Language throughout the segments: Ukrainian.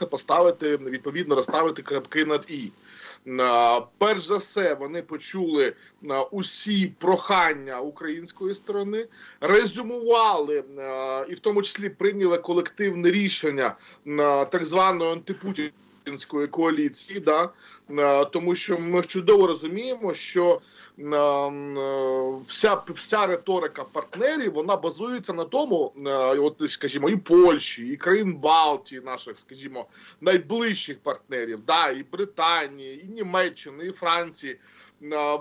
довелося поставити відповідно розставити крапки над і. Перш за все, вони почули усі прохання української сторони, резюмували і в тому числі прийняли колективне рішення так званої антипутінської коаліції, да тому що ми чудово розуміємо, що вся вся риторика партнерів вона базується на тому, от скажімо, і Польщі, і країн Балтії, наших, скажімо, найближчих партнерів, да, і Британії, і Німеччини, і Франції.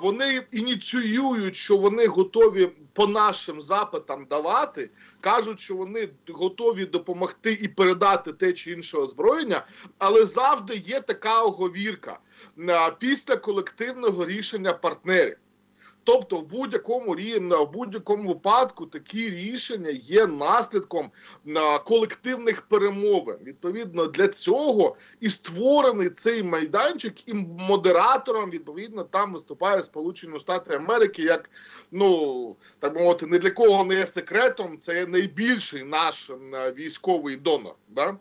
Вони ініціюють, що вони готові по нашим запитам давати, кажуть, що вони готові допомогти і передати те чи інше озброєння, але завжди є така оговірка після колективного рішення партнерів. Тобто, в будь-якому в будь-якому випадку такі рішення є наслідком колективних перемовин. Відповідно для цього і створений цей майданчик, і модератором відповідно там виступає Сполучені Штати Америки, як ну так би мовити, не для кого не є секретом. Це найбільший наш військовий донор. Да?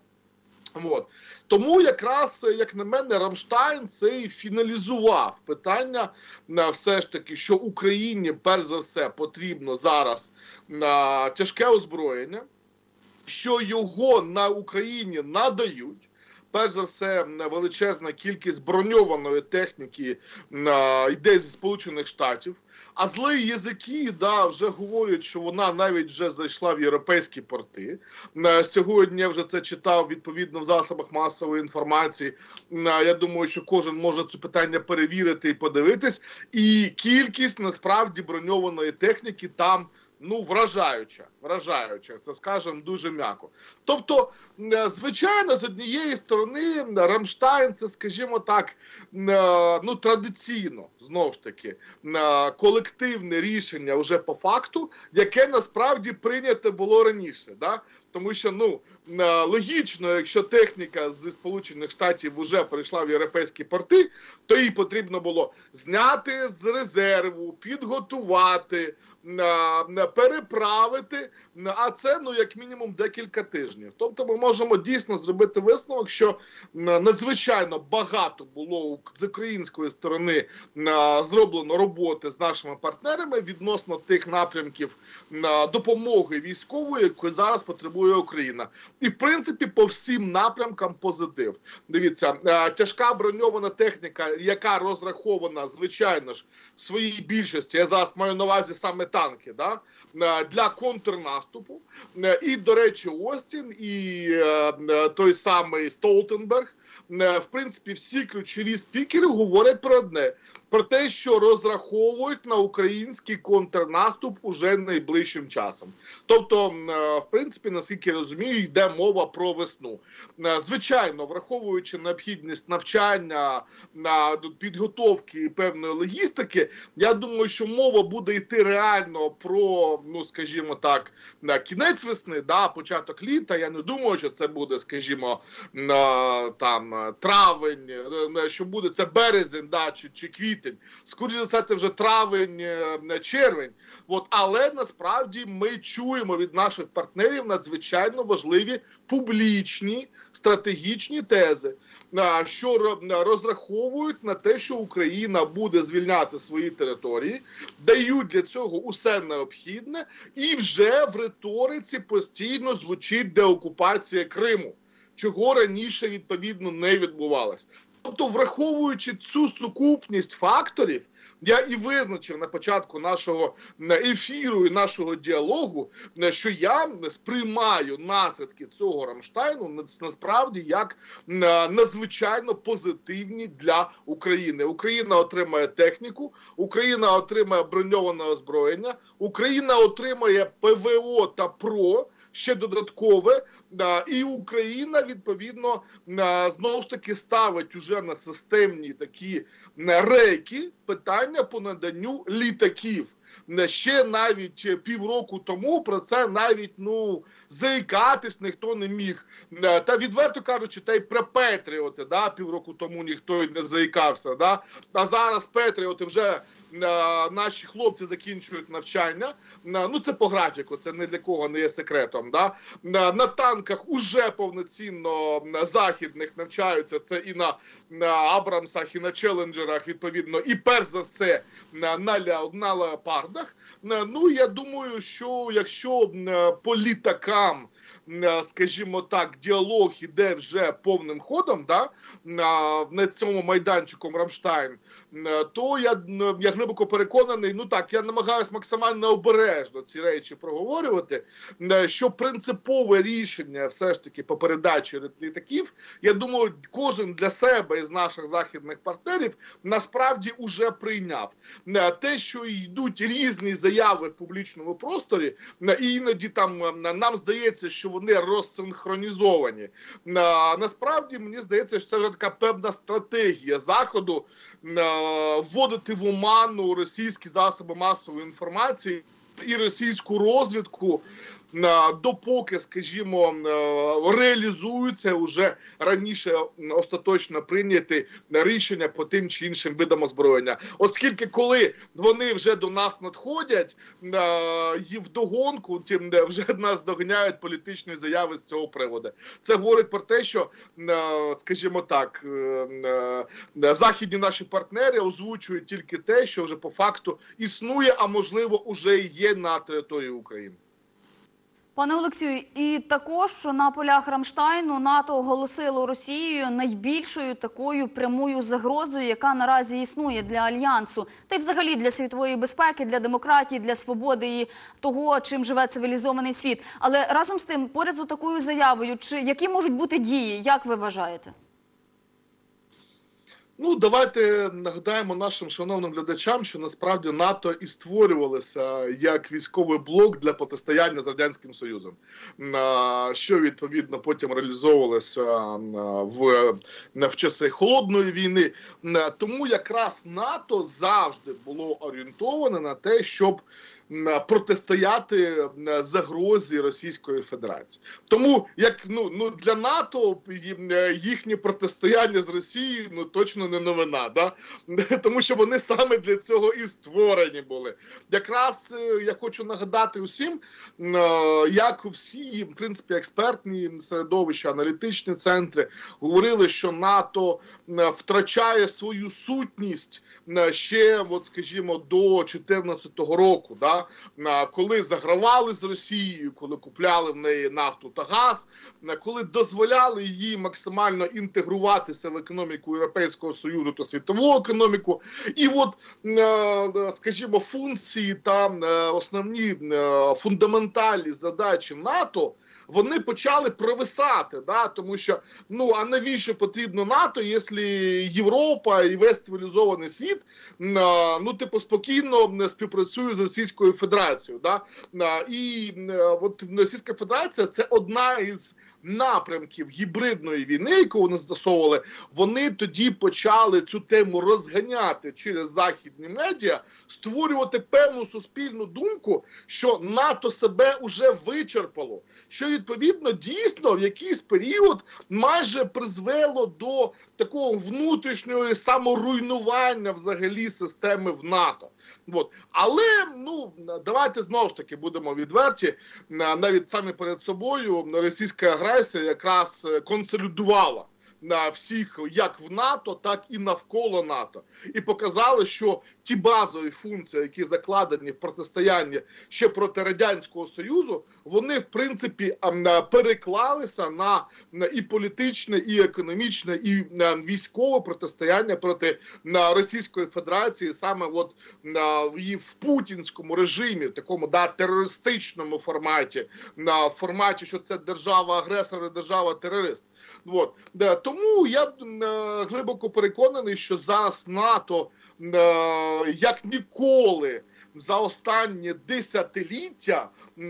От. Тому якраз, як на мене, Рамштайн це і фіналізував питання все ж таки, що Україні перш за все потрібно зараз тяжке озброєння, що його на Україні надають. Перш за все, величезна кількість броньованої техніки йде зі Сполучених Штатів. А злі язики да, вже говорять, що вона навіть вже зайшла в європейські порти. Е, сьогодні я вже це читав відповідно в засобах масової інформації. Е, я думаю, що кожен може це питання перевірити і подивитись. І кількість насправді броньованої техніки там ну вражаюча, вражаюча, це скажемо дуже м'яко. Тобто, е, звичайно, з однієї сторони, Рамштайн, це, скажімо так, е, ну традиційно знову ж таки е, колективне рішення вже по факту, яке насправді прийнято було раніше. Да? Тому що ну логічно, якщо техніка з Сполучених Штатів вже прийшла в європейські порти, то їй потрібно було зняти з резерву, підготувати переправити, а це ну як мінімум декілька тижнів. Тобто, ми можемо дійсно зробити висновок, що надзвичайно багато було з української сторони зроблено роботи з нашими партнерами відносно тих напрямків допомоги військової, якої зараз потребує Україна, і в принципі по всім напрямкам позитив. Дивіться, тяжка броньована техніка, яка розрахована звичайно ж в своїй більшості. Я зараз маю на увазі саме танки да, е, для контрнаступу. Е, і, до речі, Остін і е, той самий Столтенберг. В принципі, всі ключові спікери говорять про одне: про те, що розраховують на український контрнаступ уже найближчим часом. Тобто, в принципі, наскільки розумію, йде мова про весну. Звичайно, враховуючи необхідність навчання підготовки і певної логістики, я думаю, що мова буде йти реально про, ну скажімо так, на кінець весни, да, початок літа. Я не думаю, що це буде, скажімо, там травень, е, що буде це березень, да, чи, чи квітень. Скоріше за все, це вже травень, е, червень. От, але насправді ми чуємо від наших партнерів надзвичайно важливі публічні стратегічні тези що розраховують на те, що Україна буде звільняти свої території, дають для цього усе необхідне, і вже в риториці постійно звучить деокупація Криму, чого раніше відповідно не відбувалось. Тобто, враховуючи цю сукупність факторів, я і визначив на початку нашого ефіру і нашого діалогу, що я сприймаю наслідки цього Рамштайну насправді як надзвичайно позитивні для України. Україна отримає техніку, Україна отримає броньоване озброєння, Україна отримає ПВО та ПРО ще додаткове, і Україна відповідно знову ж таки ставить уже на системні такі рейки питання по наданню літаків. Ще навіть півроку тому про це навіть ну заїкатись ніхто не міг. Та відверто кажучи, та й про Петріоти да, півроку тому ніхто й не заїкався. Да? А зараз Петріоти вже наші хлопці закінчують навчання. Ну це по графіку, це не для кого не є секретом. Да? На танках уже повноцінно західних навчаються. Це і на, на Абрамсах, і на Челенджерах, відповідно, і перш за все на, на, на леопардах. Ну я думаю, що якщо по літакам. Скажімо так, діалог іде вже повним ходом, да на цьому майданчику Рамштайн. То я я глибоко переконаний. Ну так я намагаюся максимально обережно ці речі проговорювати. Що принципове рішення, все ж таки, по передачі літаків, я думаю, кожен для себе із наших західних партнерів насправді уже прийняв те, що йдуть різні заяви в публічному просторі, іноді там нам здається, що вони розсинхронізовані. Насправді мені здається, що це вже така певна стратегія заходу вводити в оману російські засоби масової інформації і російську розвідку допоки, скажімо, реалізуються вже раніше остаточно прийняті рішення по тим чи іншим видам озброєння, оскільки коли вони вже до нас надходять і вдогонку, тим вже нас доганяють політичні заяви з цього приводу. Це говорить про те, що скажімо так, е, західні наші партнери озвучують тільки те, що вже по факту існує, а можливо, уже є на території України. Пане Олексію, і також на полях Рамштайну НАТО оголосило Росією найбільшою такою прямою загрозою, яка наразі існує для альянсу, та й взагалі для світової безпеки, для демократії, для свободи і того, чим живе цивілізований світ. Але разом з тим, поряд з такою заявою, чи які можуть бути дії, як ви вважаєте? Ну, давайте нагадаємо нашим шановним глядачам, що насправді НАТО і створювалося як військовий блок для протистояння з радянським союзом, що відповідно потім реалізовувалося в, в часи холодної війни. Тому якраз НАТО завжди було орієнтоване на те, щоб протистояти загрозі Російської Федерації. Тому як ну ну для НАТО їхнє протистояння з Росією ну точно не новина, да тому що вони саме для цього і створені були. Якраз е, я хочу нагадати усім, як всі в принципі експертні середовища, аналітичні центри говорили, що НАТО втрачає свою сутність ще, от скажімо, до 2014 року. Да? Коли загравали з Росією, коли купляли в неї нафту та газ, коли дозволяли їй максимально інтегруватися в економіку Європейського союзу та світову економіку, і от е, скажімо, функції та е, основні е, фундаментальні задачі НАТО вони почали провисати. Да? Тому що ну а навіщо потрібно НАТО, якщо Європа і весь цивілізований світ ну типу спокійно співпрацює з Російською Федерацією? Да? І от Російська Федерація це одна із напрямків гібридної війни, яку вони застосовували, вони тоді почали цю тему розганяти через західні медіа, створювати певну суспільну думку, що НАТО себе уже вичерпало, що відповідно дійсно в якийсь період майже призвело до такого внутрішнього саморуйнування взагалі системи в НАТО. От. Але ну давайте знову ж таки будемо відверті. Навіть самі перед собою російська агресія якраз е, консолідувала на всіх, як в НАТО, так і навколо НАТО, і показали, що ті базові функції, які закладені в протистоянні ще проти радянського союзу, вони в принципі переклалися на, і політичне, і економічне, і військове протистояння проти Російської Федерації, саме от на в, в путінському режимі, в такому да терористичному форматі, на форматі, що це держава-агресор, і держава-терорист. От. Тому я е, глибоко переконаний, що зараз НАТО е, як ніколи за останні десятиліття е,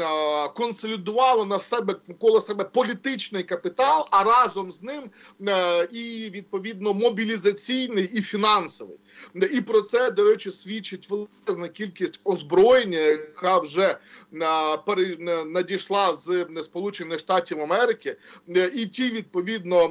консолідувало на себе коло себе політичний капітал, а разом з ним е, і відповідно мобілізаційний і фінансовий. І про це, до речі, свідчить величезна кількість озброєння, яка вже е, надійшла з Сполучених Штатів Америки, і ті відповідно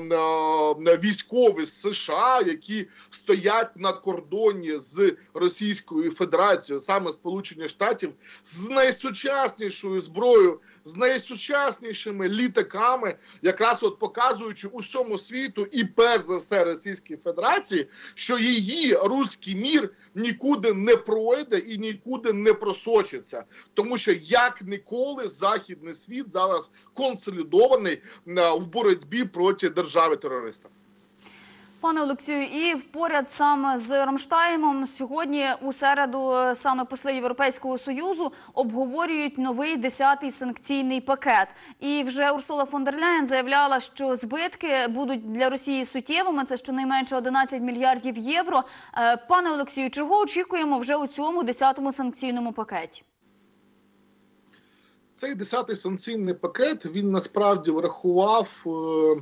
військові з США, які стоять на кордоні з Російською Федерацією, саме Сполучені Штатів, з найсучаснішою зброєю, з найсучаснішими літаками, якраз от показуючи усьому світу і перш за все Російській Федерації, що її руський мір нікуди не пройде і нікуди не просочиться, тому що як ніколи західний світ зараз консолідований е, в боротьбі проти держави терориста. Пане Олексію, і поряд саме з Рамштаймом сьогодні у середу е, саме посли Європейського союзу обговорюють новий 10-й санкційний пакет. І вже Урсула фон дер Ляєн заявляла, що збитки будуть для Росії суттєвими. Це щонайменше 11 мільярдів євро. Е, Пане Олексію, чого очікуємо вже у цьому 10-му санкційному пакеті? Цей 10-й санкційний пакет він насправді врахував. е,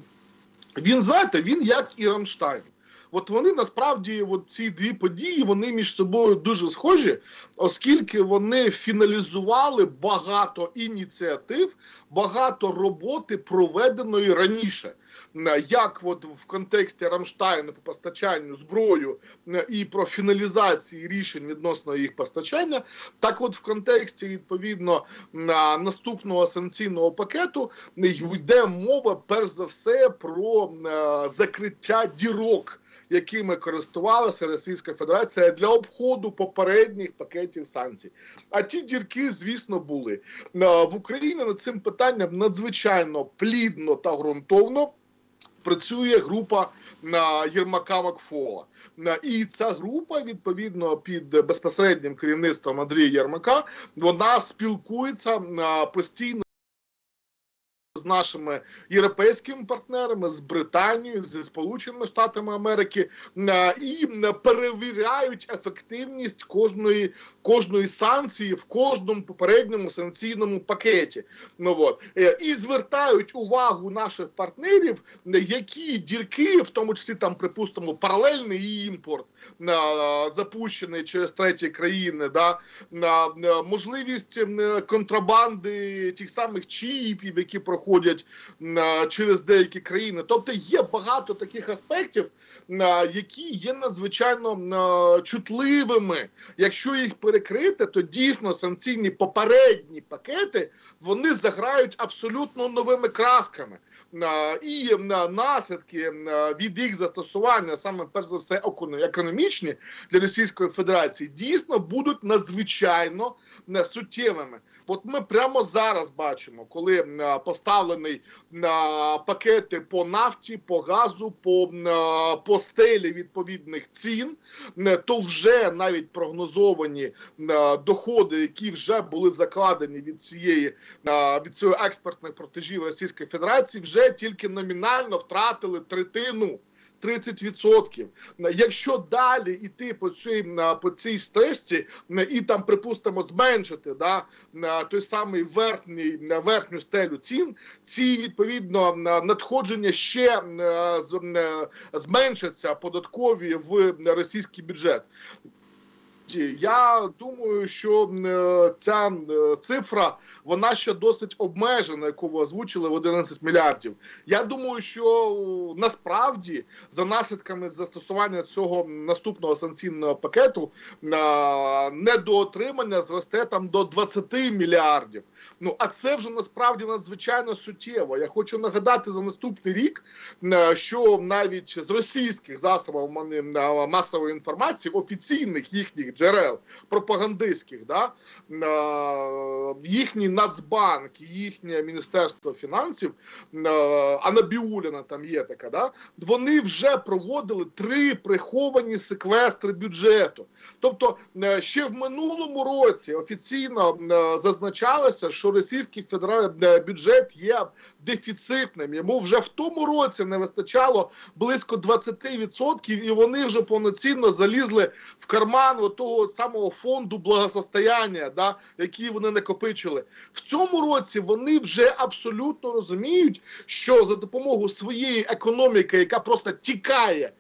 Він знаєте, він як і Рамштайн. От вони насправді, от ці дві події, вони між собою дуже схожі, оскільки вони фіналізували багато ініціатив, багато роботи проведеної раніше. Е, Як от в контексті Рамштайну по постачанню зброю е, і про фіналізації рішень відносно їх постачання, так от в контексті відповідно на наступного санкційного пакету йде мова перш за все про е, закриття дірок. Якими користувалася Російська Федерація для обходу попередніх пакетів санкцій, а ті дірки, звісно, були в Україні над цим питанням надзвичайно плідно та ґрунтовно працює група на Єрмака Макфола. І ця група, відповідно, під безпосереднім керівництвом Андрія Єрмака, вона спілкується постійно. Нашими європейськими партнерами, з Британією, зі Сполученими Штатами Америки е, і перевіряють ефективність кожної кожної санкції в кожному попередньому санкційному пакеті. Ну от Е, і звертають увагу наших партнерів, які дірки, в тому числі там, припустимо, паралельний імпорт е, запущений через треті країни, да можливість контрабанди тих самих чіпів, які проходять е, через деякі країни. Тобто є багато таких аспектів, які є надзвичайно чутливими. Якщо їх перекрити, то дійсно санкційні попередні пакети вони заграють абсолютно новими красками. І наслідки від їх застосування, саме перш за все економічні для Російської Федерації, дійсно будуть надзвичайно суттєвими. От ми прямо зараз бачимо, коли поставлений пакети по нафті, по газу, по, по стелі відповідних цін, то вже навіть прогнозовані доходи, які вже були закладені від цієї від цього експортних протежів Російської Федерації, вже тільки номінально втратили третину. 30%. Якщо далі йти по цій по цій стежці і там, припустимо, зменшити да, той самий верхній верхню стелю цін, ці відповідно на- надходження ще е, е, зменшаться податкові в російський бюджет. Я думаю, що е, ця е, цифра вона ще досить обмежена, яку ви озвучили в 11 мільярдів. Я думаю, що насправді за наслідками застосування цього наступного санкційного пакету е, недоотримання зросте там до 20 мільярдів. Ну а це вже насправді надзвичайно суттєво. Я хочу нагадати за наступний рік, що навіть з російських засобів масової інформації, офіційних їхніх джерел, пропагандистських, да, е, їхній Нацбанк, їхнє Міністерство фінансів, е, Анна Біуліна там є така, да, вони вже проводили три приховані секвестри бюджету. Тобто е, ще в минулому році офіційно зазначалося, що російський федеральний бюджет є дефіцитним. Йому вже в тому році не вистачало близько 20%, і вони вже повноцінно залізли в карман того самого фонду благосостояння, да, який вони накопичили. В цьому році вони вже абсолютно розуміють, що за допомогою своєї економіки, яка просто тікає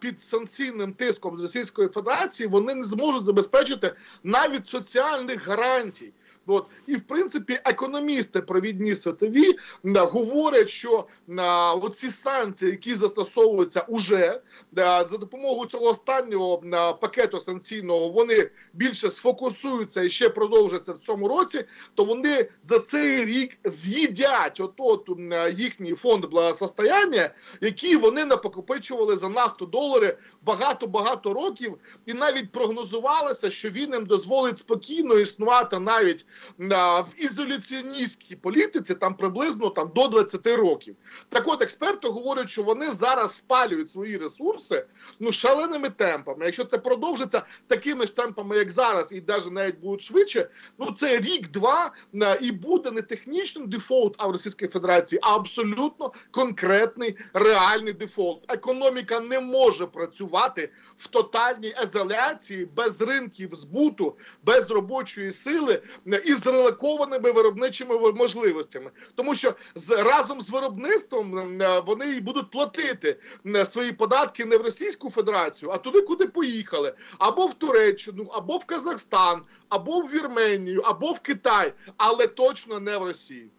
під санкційним тиском з Російської Федерації, вони не зможуть забезпечити навіть соціальних гарантій. От і в принципі економісти провідні світові м, говорять, що на оці санкції, які застосовуються уже да, за допомогою цього останнього м, пакету санкційного, вони більше сфокусуються і ще продовжаться в цьому році. То вони за цей рік з'їдять отот їхній фонд благосостояння, який вони накопичували за нафту долари багато багато років, і навіть прогнозувалося, що він їм дозволить спокійно існувати навіть на в ізоляціоністській політиці там приблизно там до 20 років. Так от експерти говорять, що вони зараз спалюють свої ресурси ну шаленими темпами. Якщо це продовжиться такими ж темпами, як зараз, і навіть навіть будуть швидше, ну це рік-два е, і буде не технічний дефолт а в Російській Федерації, а абсолютно конкретний реальний дефолт. Економіка не може працювати в тотальній ізоляції без ринків збуту, без робочої сили і з релокованими виробничими можливостями, тому що з разом з виробництвом е, вони і будуть платити е, свої податки не в Російську Федерацію, а туди, куди поїхали, або в Туреччину, або в Казахстан, або в Вірменію, або в Китай, але точно не в Росію.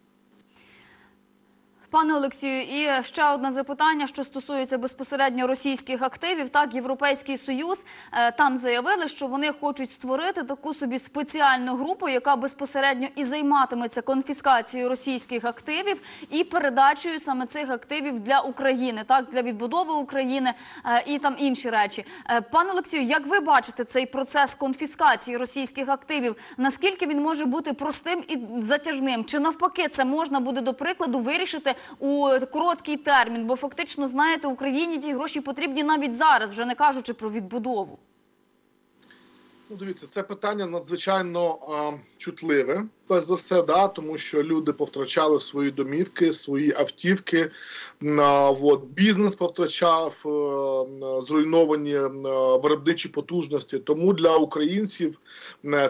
Пане Олексію, і ще одне запитання, що стосується безпосередньо російських активів. Так, Європейський Союз е, там заявили, що вони хочуть створити таку собі спеціальну групу, яка безпосередньо і займатиметься конфіскацією російських активів і передачею саме цих активів для України, так для відбудови України е, і там інші речі. Е, Пане Олексію, як ви бачите цей процес конфіскації російських активів? Наскільки він може бути простим і затяжним? Чи навпаки, це можна буде до прикладу вирішити? У короткий термін, бо фактично знаєте, Україні ті гроші потрібні навіть зараз, вже не кажучи про відбудову. Ну, дивіться, це питання надзвичайно е, чутливе, перш за все, да, тому що люди повтрачали свої домівки, свої автівки. На от, бізнес повтрачав е, зруйновані виробничі потужності. Тому для українців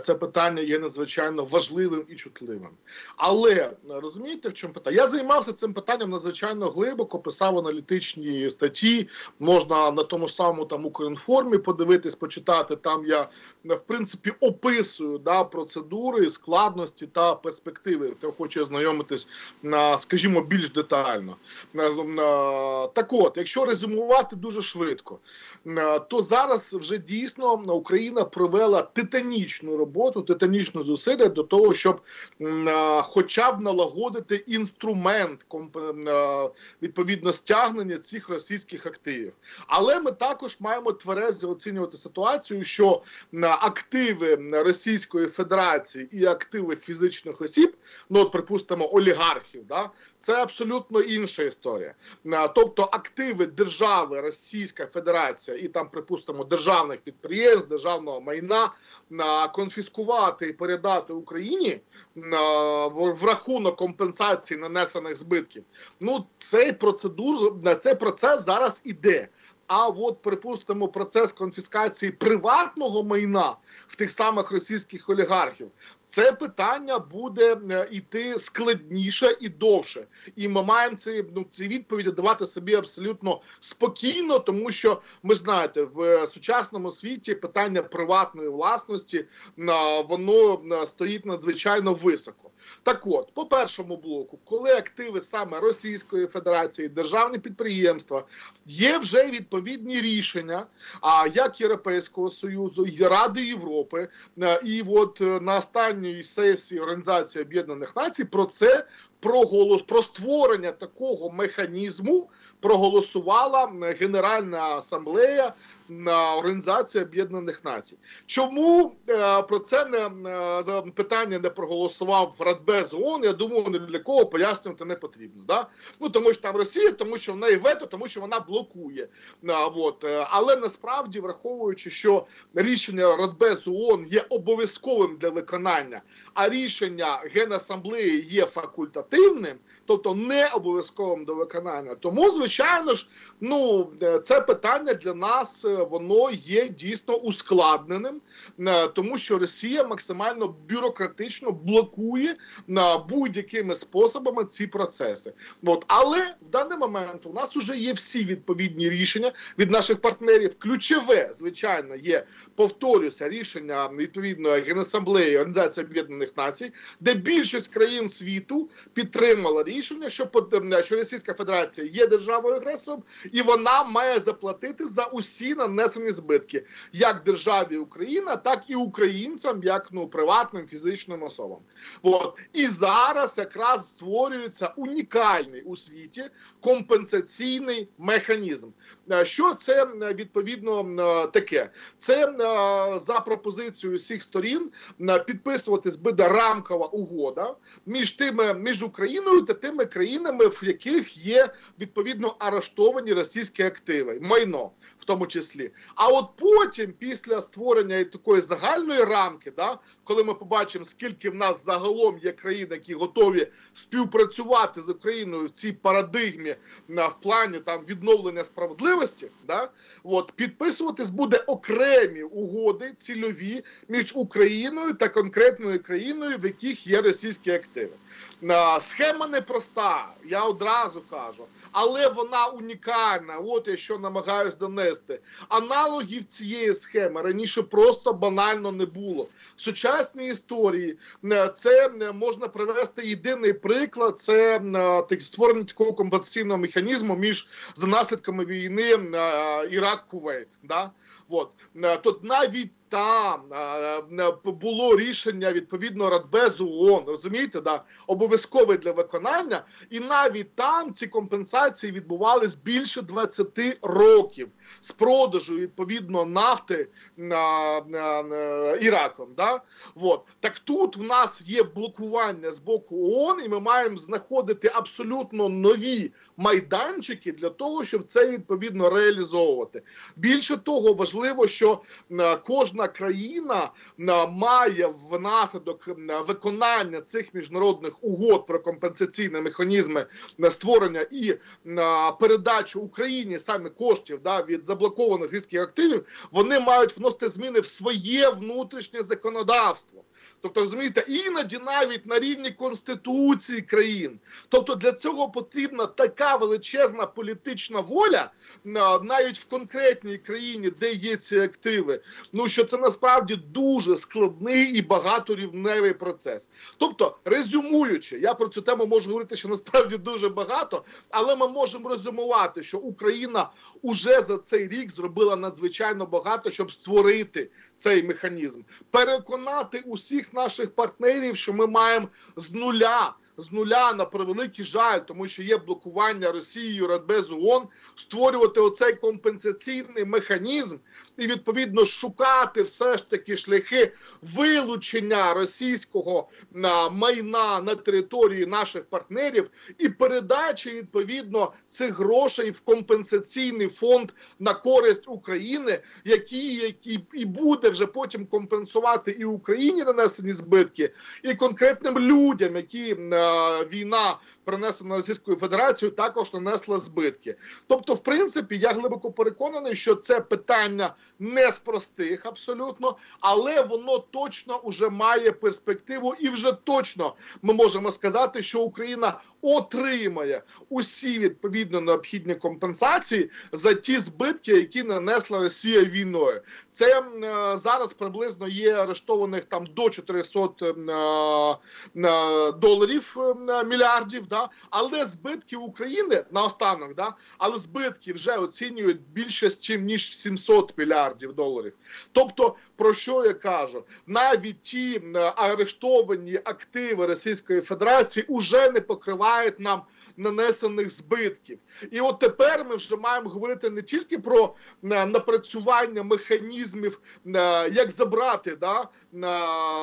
це питання є надзвичайно важливим і чутливим. Але розумієте, в чому питання? Я займався цим питанням надзвичайно глибоко, писав аналітичні статті. Можна на тому самому там Укрінформі подивитись, почитати. Там я в принципі описую да, процедури, складності та перспективи. Хто хоче ознайомитись скажімо, більш детально. Так от, якщо резюмувати дуже швидко, то зараз вже дійсно Україна провела титанічну роботу, титанічну зусилля до того, щоб хоча б налагодити інструмент відповідно стягнення цих російських активів. Але ми також маємо тверезо оцінювати ситуацію, що активи Російської Федерації і активи фізичних осіб, ну от припустимо, олігархів, да, це абсолютно інша історія. Тобто активи держави Російська Федерація і там, припустимо, державних підприємств, державного майна конфіскувати і передати Україні в рахунок компенсації нанесених збитків. Ну цей процедур на цей процес зараз іде. А от припустимо процес конфіскації приватного майна в тих самих російських олігархів. Це питання буде йти складніше і довше, і ми маємо ці ну ці відповіді давати собі абсолютно спокійно, тому що ми знаєте, в сучасному світі питання приватної власності воно стоїть надзвичайно високо. Так, от по першому блоку, коли активи саме Російської Федерації, державні підприємства, є вже відповідні рішення, а як Європейського союзу, і Ради Європи, і от на останній сесії Організації Об'єднаних Націй про це проголос про створення такого механізму проголосувала Генеральна асамблея на Організації Об'єднаних Націй. Чому е, про це не е, питання не проголосував Радбез ООН, Я думаю, ні для кого пояснювати не потрібно. Да? Ну тому що там Росія, тому що в неї вето, тому що вона блокує. От. Е, але насправді, враховуючи, що рішення Радбезу ООН є обов'язковим для виконання, а рішення Генасамблеї є факультативним, факультативним, тобто не обов'язковим до виконання. Тому, звичайно ж, ну е, це питання для нас е, воно є дійсно ускладненим, е, тому що Росія максимально бюрократично блокує будь-якими способами ці процеси. От але в даний момент у нас вже є всі відповідні рішення від наших партнерів. Ключове, звичайно, є повторюся рішення відповідної генасамблеї Організації Об'єднаних Націй, де більшість країн світу підтримала рішення, що що Російська Федерація є державою агресором, і вона має заплатити за усі нанесені збитки, як державі Україна, так і українцям, як ну приватним фізичним особам. От і зараз якраз створюється унікальний у світі компенсаційний механізм. Е, Що це відповідно е, таке? Це е, за пропозицією всіх сторін підписуватись буде рамкова угода між тими між Україною та тими країнами, в яких є відповідно арештовані російські активи, майно в тому числі. А от потім, після створення такої загальної рамки, да, коли ми побачимо, скільки в нас загалом є країн, які готові співпрацювати з Україною в цій парадигмі на в плані там відновлення справедливості, да, от підписуватись буде окремі угоди цільові між Україною та конкретною країною, в яких є російські активи. А, Схема непроста, я одразу кажу, але вона унікальна. От я що намагаюсь донести. Аналогів цієї схеми раніше просто банально не було. В сучасній історії е, це е, можна привести єдиний приклад: це е, створення такого компенсаційного механізму між за наслідками війни Ірак-Кувейт. Да? От. Тут навіть там е, е, було рішення відповідно Радбезу ООН, розумієте, да? обов'язкове для виконання, і навіть там ці компенсації відбувались більше 20 років з продажу відповідно нафти на, на, на Іраком. Да? От. Так тут в нас є блокування з боку ООН, і ми маємо знаходити абсолютно нові майданчики для того, щоб це відповідно реалізовувати. Більше того, важливо, що е, кожна країна е, має внаслідок е, виконання цих міжнародних угод про компенсаційні механізми на створення і е, передачу Україні саме коштів да, від заблокованих різких активів, вони мають вносити зміни в своє внутрішнє законодавство. Тобто, розумієте, іноді навіть на рівні конституції країн. Тобто для цього потрібна така величезна політична воля, навіть в конкретній країні, де є ці активи. Ну що це насправді дуже складний і багаторівневий процес. Тобто, резюмуючи, я про цю тему можу говорити, що насправді дуже багато, але ми можемо резюмувати, що Україна уже за цей рік зробила надзвичайно багато, щоб створити цей механізм, переконати усіх наших партнерів, що ми маємо з нуля. З нуля на превеликий жаль, тому що є блокування Росією Радбезу ООН, створювати оцей компенсаційний механізм і відповідно шукати все ж таки шляхи вилучення російського майна на території наших партнерів і передачі відповідно цих грошей в компенсаційний фонд на користь України, який, який і буде вже потім компенсувати і Україні нанесені збитки, і конкретним людям, які війна принесена Російською Федерацією, також нанесла збитки. Тобто, в принципі, я глибоко переконаний, що це питання не з простих абсолютно, але воно точно вже має перспективу, і вже точно ми можемо сказати, що Україна отримає усі відповідно необхідні компенсації за ті збитки, які нанесла Росія війною. Це е, зараз приблизно є арештованих там до 400 е, е, доларів е, мільярдів. Да? Але збитки України наостанок, да? але збитки вже оцінюють більше чим ніж 700 мільярдів доларів. Тобто, про що я кажу? Навіть ті е, арештовані активи Російської Федерації уже не покривають нам нанесених збитків. І от тепер ми вже маємо говорити не тільки про е, напрацювання механізмів, е, як забрати да, на,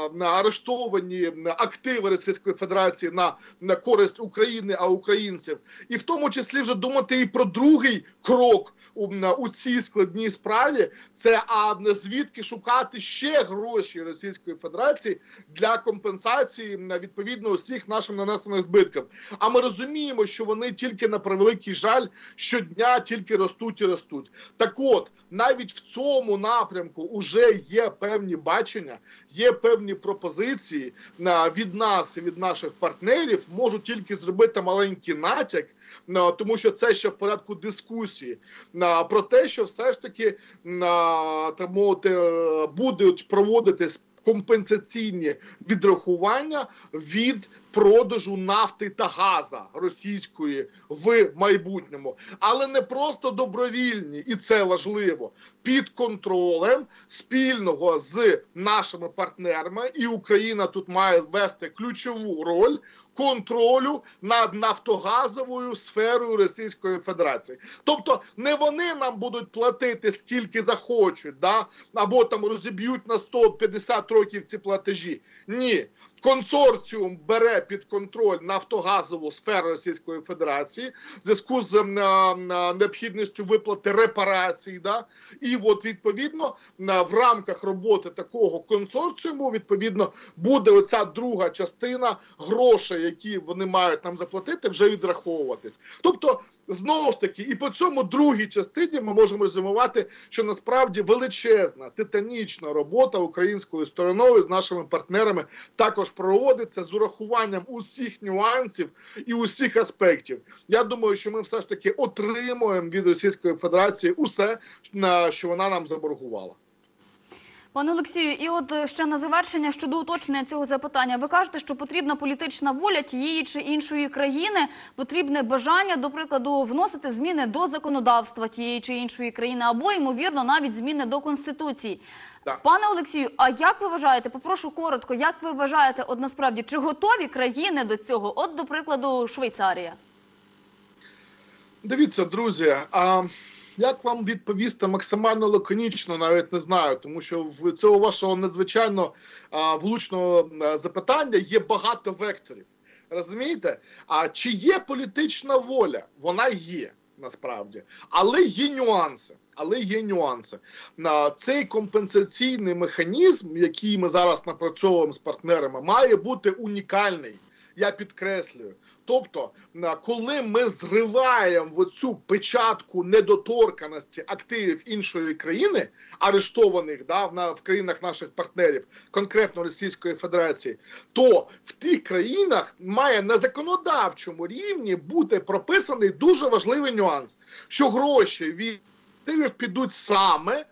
на арештовані активи Російської Федерації на, на користь України, а українців, і в тому числі вже думати і про другий крок у, у цій складній справі. Це а звідки шукати ще гроші Російської Федерації для компенсації на відповідно усіх нашим нанесених збитків. А ми розуміємо, що вони тільки на превеликий жаль щодня тільки ростуть і ростуть. Так от навіть в цьому напрямку вже є певні бачення, є певні пропозиції від нас і від наших партнерів. Можу тільки зробити маленький натяк, тому що це ще в порядку дискусії про те, що все ж таки е, будуть проводитись компенсаційні відрахування від продажу нафти та газа російської в майбутньому, але не просто добровільні, і це важливо під контролем спільного з нашими партнерами, і Україна тут має вести ключову роль. Контролю над нафтогазовою сферою Російської Федерації, тобто не вони нам будуть платити скільки захочуть, да? Або там розіб'ють на 150 років ці платежі. Ні, консорціум бере під контроль нафтогазову сферу Російської Федерації в зв'язку з а, а, необхідністю виплати репарацій. Да? І от відповідно на в рамках роботи такого консорціуму відповідно буде оця друга частина грошей, які вони мають нам заплатити, вже відраховуватись. Тобто. Знову ж таки, і по цьому другій частині ми можемо резюмувати, що насправді величезна титанічна робота українською стороною з нашими партнерами також проводиться з урахуванням усіх нюансів і усіх аспектів. Я думаю, що ми все ж таки отримуємо від Російської Федерації усе, на що вона нам заборгувала. Пане Олексію, і от е, ще на завершення щодо уточнення цього запитання. Ви кажете, що потрібна політична воля тієї чи іншої країни, потрібне бажання, до прикладу, вносити зміни до законодавства тієї чи іншої країни, або ймовірно навіть зміни до конституції. Так. Пане Олексію, а як ви вважаєте? Попрошу коротко, як ви вважаєте, от насправді чи готові країни до цього? От, до прикладу, Швейцарія. Дивіться, друзі. А як вам відповісти максимально лаконічно, навіть не знаю, тому що в цього вашого надзвичайно а, влучного а, запитання є багато векторів. Розумієте? А чи є політична воля? Вона є насправді, але є нюанси. Але є нюанси. На цей компенсаційний механізм, який ми зараз напрацьовуємо з партнерами, має бути унікальний. Я підкреслюю. Тобто, коли ми зриваємо цю печатку недоторканості активів іншої країни, арештованих да, в, в країнах наших партнерів, конкретно Російської Федерації, то в тих країнах має на законодавчому рівні бути прописаний дуже важливий нюанс, що гроші від підуть саме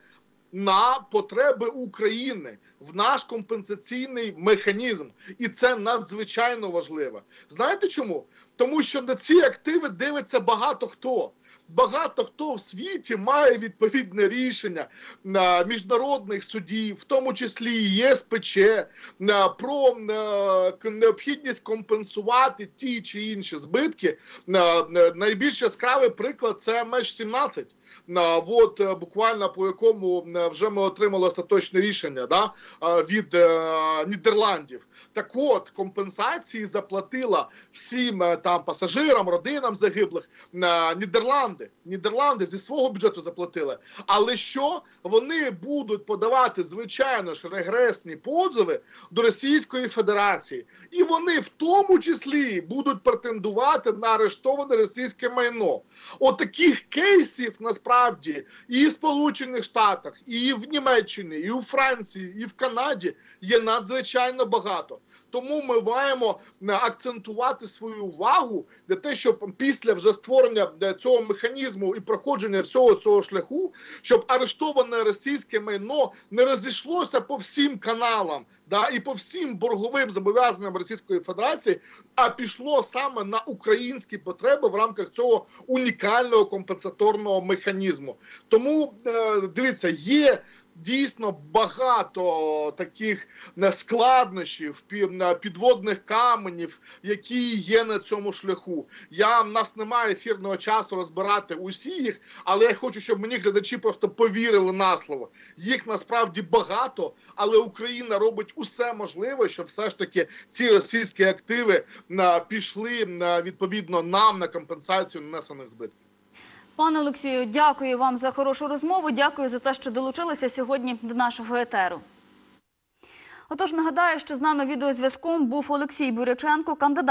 на потреби України в наш компенсаційний механізм, і це надзвичайно важливо. Знаєте чому? Тому що на ці активи дивиться багато хто. Багато хто в світі має відповідне рішення на міжнародних судів, в тому числі і ЄСПЧ, про необхідність компенсувати ті чи інші збитки. Найбільш яскравий приклад це меж 17 от буквально по якому вже ми отримали остаточне рішення да, від Нідерландів. Так от компенсації заплатила всім там пасажирам, родинам загиблих Нідерланди. Нідерланди зі свого бюджету заплатили. Але що вони будуть подавати, звичайно ж, регресні позови до Російської Федерації, і вони в тому числі будуть претендувати на арештоване російське майно. От кейсів насправді і в Сполучених Штатах, і в Німеччині, і у Франції, і в Канаді є надзвичайно багато. Тому ми маємо акцентувати свою увагу для те, щоб після вже створення цього механізму і проходження всього цього шляху, щоб арештоване російське майно не розійшлося по всім каналам, да і по всім борговим зобов'язанням Російської Федерації, а пішло саме на українські потреби в рамках цього унікального компенсаторного механізму. Тому дивіться, є дійсно багато таких складнощів, підводних каменів, які є на цьому шляху. Я в нас немає ефірного часу розбирати усі їх, але я хочу, щоб мені глядачі просто повірили на слово. Їх насправді багато, але Україна робить усе можливе, щоб все ж таки ці російські активи пішли відповідно нам на компенсацію нанесених збитків. Пане Олексію, дякую вам за хорошу розмову. Дякую за те, що долучилися сьогодні до нашого етеру. Отож, нагадаю, що з нами відеозв'язком був Олексій Буряченко, кандидат.